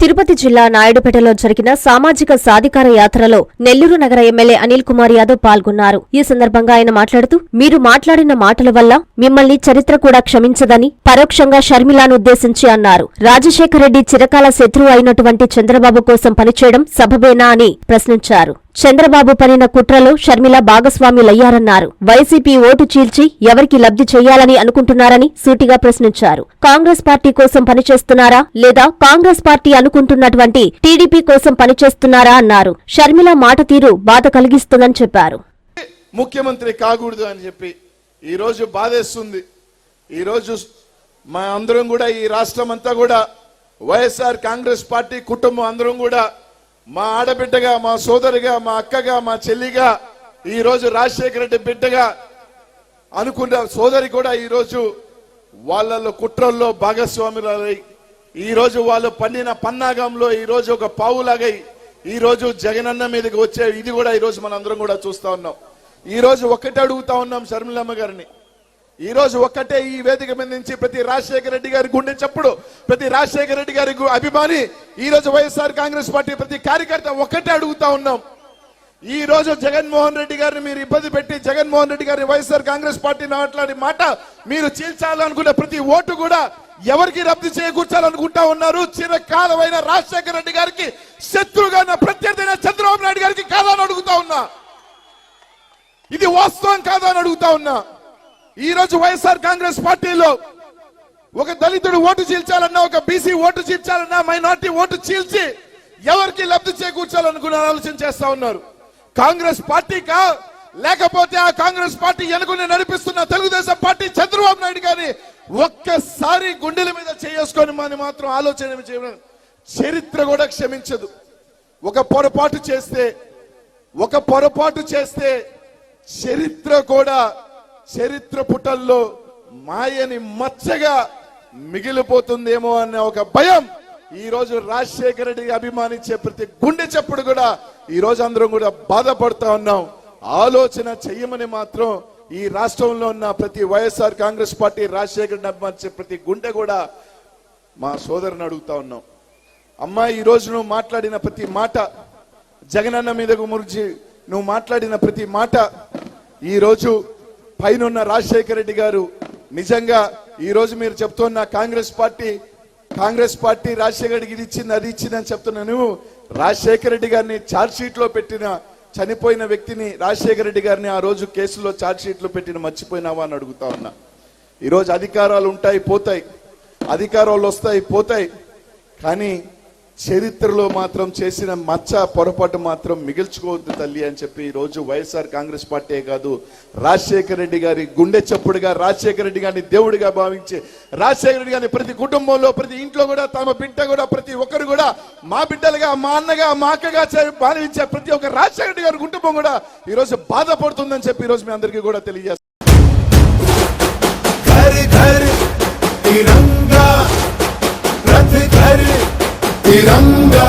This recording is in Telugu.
తిరుపతి జిల్లా నాయుడుపేటలో జరిగిన సామాజిక సాధికార యాత్రలో నెల్లూరు నగర ఎమ్మెల్యే అనిల్ కుమార్ యాదవ్ పాల్గొన్నారు. ఈ సందర్భంగా ఆయన మాట్లాడుతూ మీరు మాట్లాడిన మాటల వల్ల మిమ్మల్ని చరిత్ర కూడా క్షమించదని పరోక్షంగా షర్మిలాను ఉద్దేశించి అన్నారు. రాజశేఖర రెడ్డి చిరకాల శత్రువు అయినటువంటి చంద్రబాబు కోసం పనిచేయడం సబబేనా అని ప్రశ్నించారు. చంద్రబాబు పనిన కుట్రలో షర్మిల భాగస్వామ్యులయ్యారన్నారు వైసీపీ ఓటు చీల్చి ఎవరికి లబ్ధి చేయాలని అనుకుంటున్నారని సూటిగా ప్రశ్నించారు. కాంగ్రెస్ పార్టీ కోసం పనిచేస్తున్నారా లేదా కాంగ్రెస్ పార్టీ అనుకుంటున్నటువంటి టీడీపీ కోసం పనిచేస్తున్నారా అన్నారు. షర్మిల మాట తీరు బాధ కలిగిస్తుందని చెప్పారు. ముఖ్యమంత్రి కాకూడదు అని చెప్పి ఈరోజు బాధేస్తుంది. ఈరోజు మా అందరం కూడా ఈ రాష్ట్రం అంతా కూడా వైఎస్ఆర్ కాంగ్రెస్ పార్టీ కుటుంబం అందరం కూడా మా ఆడబిడ్డగా మా సోదరిగా మా అక్కగా మా చెల్లిగా ఈ రోజు రాజశేఖర రెడ్డి బిడ్డగా అనుకున్న సోదరి కూడా ఈరోజు వాళ్ళలో కుట్రల్లో భాగస్వాములై ఈ రోజు వాళ్ళు పండిన పన్నాగంలో ఈరోజు ఒక పావులాగై ఈరోజు జగనన్న మీదకి వచ్చే ఇది కూడా ఈరోజు మనందరం కూడా చూస్తా ఉన్నాం. ఈరోజు ఒకటి అడుగుతా ఉన్నాం శర్మిలమ్మ గారిని. ఈ రోజు ఒక్కటే ఈ వేదిక మీద నుంచి ప్రతి రాజశేఖర రెడ్డి గారి గుండె చప్పుడు ప్రతి రాజశేఖర రెడ్డి గారి అభిమాని ఈ రోజు వైఎస్ఆర్ కాంగ్రెస్ పార్టీ ప్రతి కార్యకర్త ఒక్కటే అడుగుతా ఉన్నాం. ఈ రోజు జగన్మోహన్ రెడ్డి గారిని మీరు ఇబ్బంది పెట్టి జగన్మోహన్ రెడ్డి గారిని వైఎస్ఆర్ కాంగ్రెస్ పార్టీ మాట్లాడి మాట మీరు చీల్చాలనుకున్న ప్రతి ఓటు కూడా ఎవరికి రద్దు చేకూర్చాలనుకుంటా ఉన్నారు? చిరకాలమైన రాజశేఖర రెడ్డి గారికి శత్రుగా ఉన్న ప్రత్యర్థి చంద్రబాబు నాయుడు గారికి కాదని అడుగుతా ఉన్నా. ఇది వాస్తవం కాదని అని అడుగుతా ఉన్నా. ఈ రోజు వైఎస్ఆర్ కాంగ్రెస్ పార్టీలో ఒక దళితుడు ఓటు చీల్చాలన్నా ఒక బీసీ ఓటు చీల్చాలన్నా మైనార్టీ ఓటు చీల్చి ఎవరికి లబ్ధి చేకూర్చాలనుకున్న ఆలోచన చేస్తా ఉన్నారు. కాంగ్రెస్ పార్టీకా లేకపోతే ఆ కాంగ్రెస్ పార్టీ ఎనుకుని నడిపిస్తున్న తెలుగుదేశం పార్టీ చంద్రబాబు నాయుడు గారి ఒక్కసారి గుండెల మీద చేసుకొని మన మాత్రం ఆలోచన చేయడం చరిత్ర కూడా క్షమించదు. ఒక పొరపాటు చేస్తే ఒక పొరపాటు చేస్తే చరిత్ర కూడా చరిత్ర పుటల్లో మాయని మచ్చగా మిగిలిపోతుందేమో అనే ఒక భయం ఈ రోజు రాజశేఖర రెడ్డి అభిమానించే ప్రతి గుండె చప్పుడు కూడా ఈ రోజు అందరం కూడా బాధపడుతా ఉన్నాం. ఆలోచన చెయ్యమని మాత్రం ఈ రాష్ట్రంలో ఉన్న ప్రతి వైఎస్ఆర్ కాంగ్రెస్ పార్టీ రాజశేఖర అభిమానించే ప్రతి గుండె కూడా మా సోదరుని అడుగుతా ఉన్నాం. అమ్మా ఈ రోజు నువ్వు మాట్లాడిన ప్రతి మాట జగనన్న మీద గురించి నువ్వు మాట్లాడిన ప్రతి మాట ఈ పైన పైనున్న రాజశేఖర రెడ్డి గారు నిజంగా ఈ రోజు మీరు చెప్తున్న కాంగ్రెస్ పార్టీ కాంగ్రెస్ పార్టీ రాజశేఖర రెడ్డికి ఇది ఇచ్చింది అది ఇచ్చింది అని చెప్తున్నా నువ్వు రాజశేఖర రెడ్డి గారిని ఛార్జ్షీట్లో పెట్టిన చనిపోయిన వ్యక్తిని రాజశేఖర రెడ్డి గారిని ఆ రోజు కేసులో ఛార్జ్షీట్లో పెట్టిన మర్చిపోయినావా అని అడుగుతా ఉన్నా. ఈరోజు అధికారాలు ఉంటాయి పోతాయి. అధికారాలు వస్తాయి పోతాయి. కానీ చరిత్రలో మాత్రం చేసిన మచ్చ పొరపాటు మాత్రం మిగిల్చుకోవద్దు తల్లి అని చెప్పి ఈ రోజు వైఎస్ఆర్ కాంగ్రెస్ పార్టీ కాదు రాజశేఖర రెడ్డి గారి గుండె చప్పుడుగా రాజశేఖర రెడ్డి గారిని దేవుడిగా భావించి రాజశేఖర రెడ్డి గారిని ప్రతి కుటుంబంలో ప్రతి ఇంట్లో కూడా తమ బిడ్డ కూడా ప్రతి ఒక్కరు కూడా మా బిడ్డలుగా మా అన్నగా మా అక్కగా చే- భావించే ప్రతి ఒక్క రాజశేఖర రెడ్డి గారి కుటుంబం కూడా ఈ రోజు బాధపడుతుందని చెప్పి ఈ రోజు మీ అందరికీ కూడా తెలియజేస్తాం घर घर तिरंगा रथ घर తిరంగా